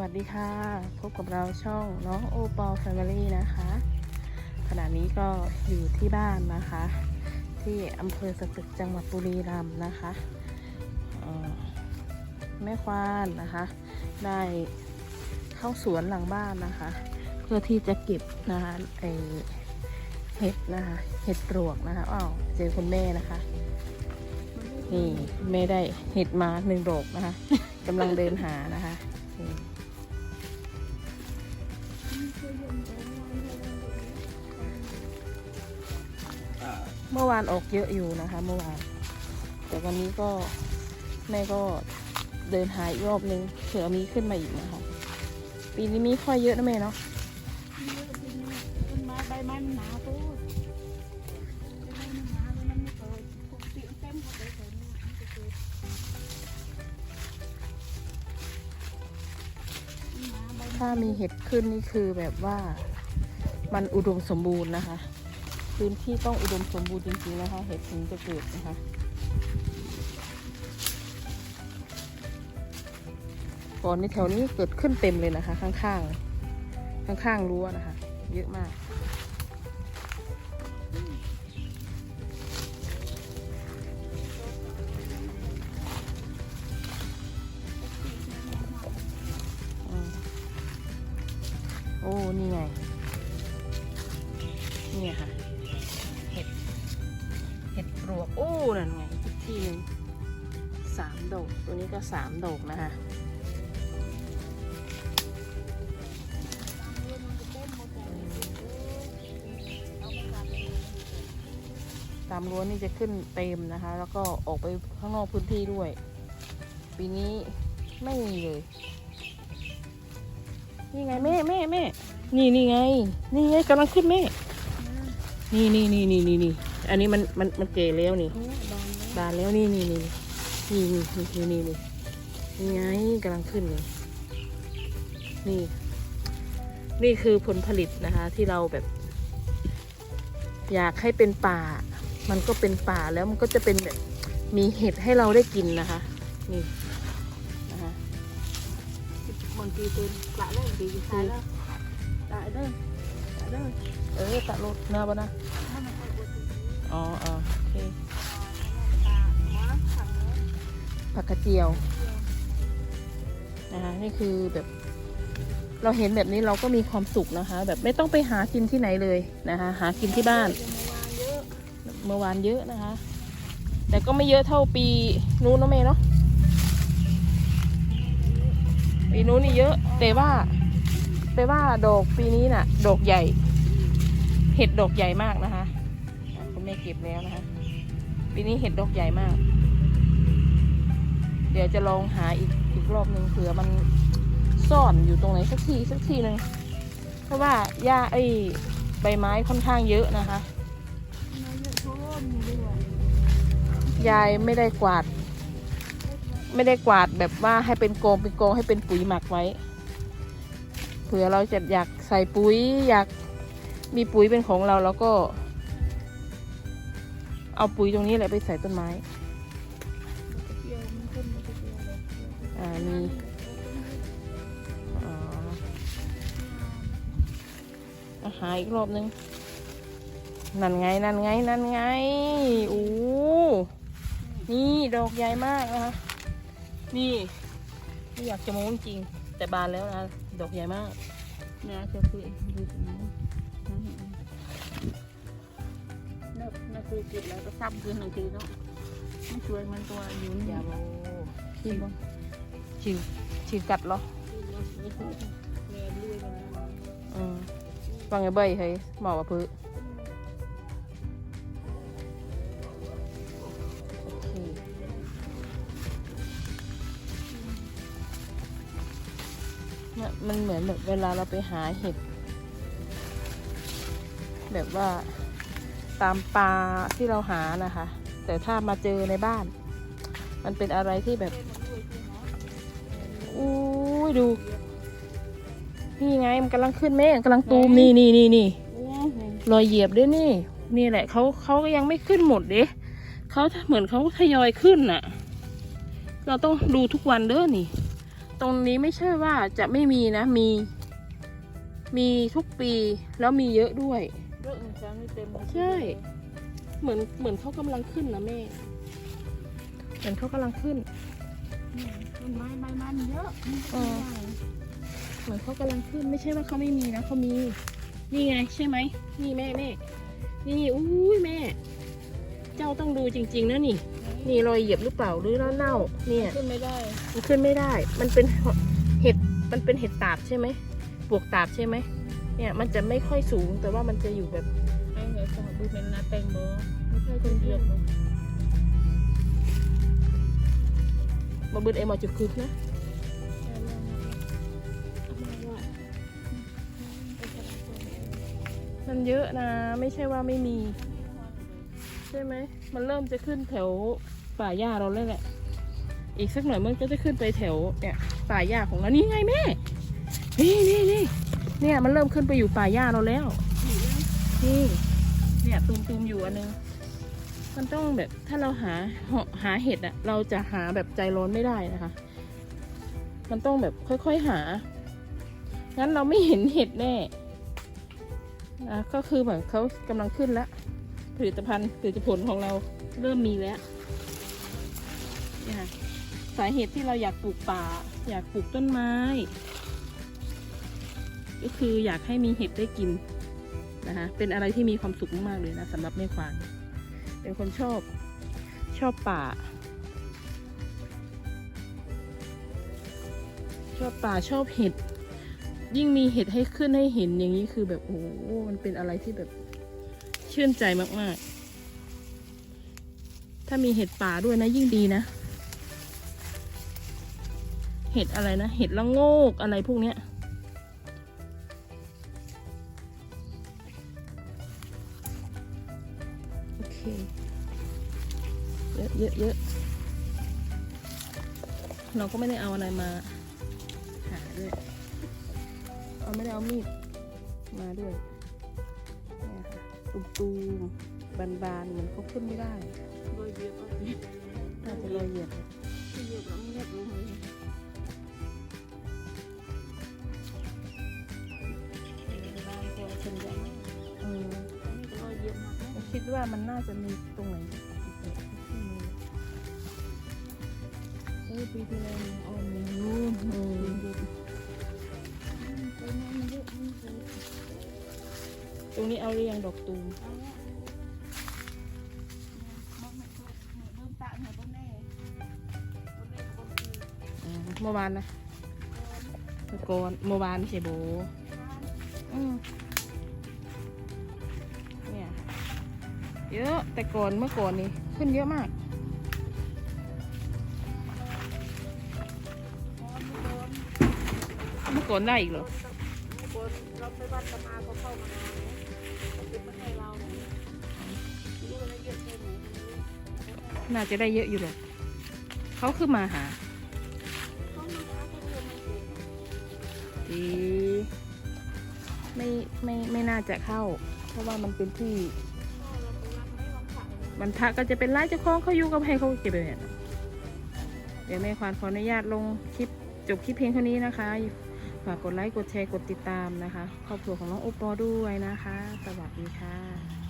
วัสดีค่ะ พบกับเราช่องน้องโอปอลแฟมิลี่นะคะ ขณะนี้ก็อยู่ที่บ้านนะคะ ที่อำเภอสตึกจังหวัดบุรีรัมย์นะคะแม่ควานนะคะ ได้เข้าสวนหลังบ้านนะคะ เพื่อที่จะเก็บนะคะไอเห็ดนะคะเห็ดปลวกนะคะอ้าวเจอคุณแม่นะคะนี่แม่ได้เห็ดมาหนึ่งโดกนะคะกำลังเดินหานะคะ เมื่อวานออกเยอะอยู่นะคะ เมื่อวาน แต่วันนี้ก็แม่ก็เดินหาอีกรอบนึงเผื่อมีขึ้นมาอีกนะคะ ปีนี้มีค่อยเยอะนะแม่เนาะต้นไม้ใบไม้มันหนาพูดใบไม้มันหนาแล้วมันไม่เกิดปกติเต็มเข้าไปใส่นี่มันจะเกิดถ้ามีเห็ดขึ้นนี่คือแบบว่ามันอุดมสมบูรณ์นะคะ พื้นที่ต้องอุดมสมบูรณ์จริงๆนะคะเห็ดถึงจะเกิดนะคะก่อนนี้แถวนี้เกิดขึ้นเต็มเลยนะคะ ข้างๆข้างๆรั้วนะคะ เยอะมากโอ้ นี่ไง เห็ดปลวกโอ้นั่นไงอีกที่หนึ่งสามดอกตัวนี้ก็สามดอกนะคะตามรั้วนี่จะขึ้นเต็มนะคะ แล้วก็ออกไปข้างนอกพื้นที่ด้วย ปีนี้ไม่มีเลย นี่ไงแม่แม่แม่นี่นี่ไง นี่ไงกำลังขึ้นแม่ นี่นี่นี่นี่นี่นี่ อันนี้มันมันมันเก๋แล้วนี่บานแล้วนี่นี่นี่นี่นี่นี่นี่นี่นี่ไงกำลังขึ้นเลยนี่ นี่คือผลผลิตนะคะ ที่เราแบบ อยากให้เป็นป่า มันก็เป็นป่าแล้วมันก็จะเป็นแบบมีเห็ดให้เราได้กินนะคะ นี่นะคะบางทีเป็นละเล่นดีอยู่ท้ายแล้วตายเด้อตายเด้อเออตัดรถเนื้อปะนะถ้านค่ อ๋ออ๋อโอเคผักกระเจียวนะคะนี่คือแบบเราเห็นแบบนี้เราก็มีความสุขนะคะ แบบไม่ต้องไปหากินที่ไหนเลยนะคะ หากินที่บ้านจะมาวางเยอะเมื่อวานเยอะนะคะ แต่ก็ไม่เยอะเท่าปีนู้นเนะเมย์เนาะปีนู้นนี่เยอะ แต่ว่า แต่ว่าดอกปีนี้น่ะ ดอกใหญ่ เห็ดดอกใหญ่มากนะคะ อะคุณแม่เก็บแล้วนะคะปีนี้เห็ดดอกใหญ่มาก เดี๋ยวจะลองหาอีกอีกรอบหนึ่งเผื่อมันซ่อนอยู่ตรงไหนสักทีสักทีหนึ่งเพราะว่าหญ้าไอ้ใบไม้ค่อนข้างเยอะนะคะมาเยอะโทษมีด้วยยายไม่ได้กวาด ไม่ได้กวาดแบบว่าให้เป็นกองเป็นกองให้เป็นปุ๋ยหมักไว้ เผื่อเราจะอยากใส่ปุ๋ยอยากมีปุ๋ยเป็นของเราแล้วก็ เอาปุ๋ยตรงนี้แหละไปใส่ต้นไม้เกี่ยวมันขึ้นมันจะเกี่ยวเลยอ่ามีอ๋ออาหาอีกรอบนึง นั่นไง นั่นไง นั่นไงโอ้นี่ดอกใหญ่มากนะคะ นี่ไม่อยากจะโม้จริง แต่บานแล้วนะ ดอกใหญ่มากนะจะคุยดูตรงนั้ นเนิบน่าคุยกินแล้วก็ซ้ำคืนหนึ่งทีเนาะไม่ช่วยมันตัวอยู่นี่อย่าโมชิวชิวชิวกัดเหรออืมฟังไงเบยเฮ้ยหมอกว่าพื้นโอเคเนี่ยมันเหมือนแบบเวลาเราไปหาเห็ดแบบว่า ตามปลาที่เราหานะคะ แต่ถ้ามาเจอในบ้าน มันเป็นอะไรที่แบบอู้ยดู นี่ไงมันกำลังขึ้นแม่กำลังตูมนี่นี่นี่นี่รอยเหยียบด้วยนี่ นี่แหละเขาเขาก็ยังไม่ขึ้นหมดเด้เขาเหมือนเขาทยอยขึ้นน่ะ เราต้องดูทุกวันเด้อนี่ ตรงนี้ไม่ใช่ว่าจะไม่มีนะมี มีทุกปีแล้วมีเยอะด้วย เยอะเหมือนกันไม่เต็มเลยใช่ เหมือนเหมือนเขากำลังขึ้นนะแม่ เหมือนเขากำลังขึ้นนี่ต้นไม้ใบมันเยอะมันเออเหมือนเขากำลังขึ้นไม่ใช่ว่าเขาไม่มีนะเขามี นี่ไงใช่ไหมนี่แม่แม่นี่อุ้ยแม่ เจ้าต้องดูจริง ๆนะนี่ นี่รอยเหยียบหรือเปล่าหรือเน่าๆเนี่ย ขึ้นไม่ได้มันขึ้นไม่ได้ มันเป็นเห็ด มันเป็นเห็ดตาบใช่ไหมปลวกตาบใช่ไหมเนี่ย มันจะไม่ค่อยสูง แต่ว่ามันจะอยู่แบบ ไอ้เหนือสหบุเป็นนาแตงโมไม่ใช่คนเดียวหรอมาเบิดเอมาจุดคึกนะมันเยอะนะไม่ใช่ว่าไม่มี ใช่ไหมมันเริ่มจะขึ้นแถวป่าหญ้าเราแล้วแหละ อีกสักหน่อยมันก็จะขึ้นไปแถวเนี่ยป่าหญ้าของเรานี่ไงแม่ นี่นี่นี่เนี่ยมันเริ่มขึ้นไปอยู่ป่าหญ้าเราแล้วนี่ เนี่ยตูมตูมๆอยู่อันนึง มันต้องแบบถ้าเราหาหาเห็ดอะเราจะหาแบบใจร้อนไม่ได้นะคะ มันต้องแบบค่อยๆหา งั้นเราไม่เห็นเห็ดแน่นะก็คือเหมือนเขากำลังขึ้นแล้ว ผลิตภัณฑ์ผลิตผลของเราเริ่มมีแล้วนี่ค่ะสาเหตุที่เราอยากปลูกป่า อยากปลูกต้นไม้ ก็คืออยากให้มีเห็ดได้กิน นะคะเป็นอะไรที่มีความสุขมากๆเลยนะสำหรับแม่ควานเป็นคนชอบชอบป่า ชอบป่าชอบเห็ด ยิ่งมีเห็ดให้ขึ้นให้เห็นอย่างนี้คือแบบโอ้มันเป็นอะไรที่แบบชื่นใจมากๆ ถ้ามีเห็ดป่าด้วยนะยิ่งดีนะ เห็ดอะไรนะ เห็ดละโงกอะไรพวกเนี้ย เยอะเยอะเยอะเราก็ไม่ได้เอาอะไรมา หาด้วยเอาไม่ได้เอามีดมาด้วยเนี่ยค่ะตูมตูมบานๆเหมือนเขาขึ้นไม่ได้โดยเดียวก็มีน่าจะรอยเหยียบที่เยอะแล้วเงียบลงเลยบ้านตัวชนยาอืมอันนี้ก็รอยเยอะมากนะเราคิดว่ามันน่าจะมีตรงไหน ตรงนี้เอาเรียงดอกตูมเอาละมันไม่เคยเดินตะเหนือต้นแน่ต้นแน่กับต้นอื่นอืมเมื่อวานนะเมื่อก่อนเมื่อวานใช่โบเนี่ยเยอะแต่ก่อนเมื่อก่อนนี่ขึ้นเยอะมาก เมื่อก่อนได้อีกเหรอคนเราไปวัดตมาเขาเข้ามาเขาเป็นมาให้เราเนี่ยรู้อะไรเยอะแค่ไหนน่าจะได้เยอะอยู่หรอกเขาคือมาหาเขามาหาเขาเรียนไม่เก่งดีไม่ไม่ไม่น่าจะเข้า เพราะว่ามันเป็นที่พ่อเราไปรับไม่ลองถ่ายบระก็จะเป็นไร่เจ้าของเขาอยู่กับให้เขาเก็บไปเนี่ยเดี๋ยวแม่ควานขออนุญาตลงคลิปจบคลิปเพียงเท่านี้นะคะ ฝากกดไลค์ กดแชร์ กดติดตามนะคะ ครอบครัวของน้องโอปอด้วยนะคะ สวัสดีค่ะ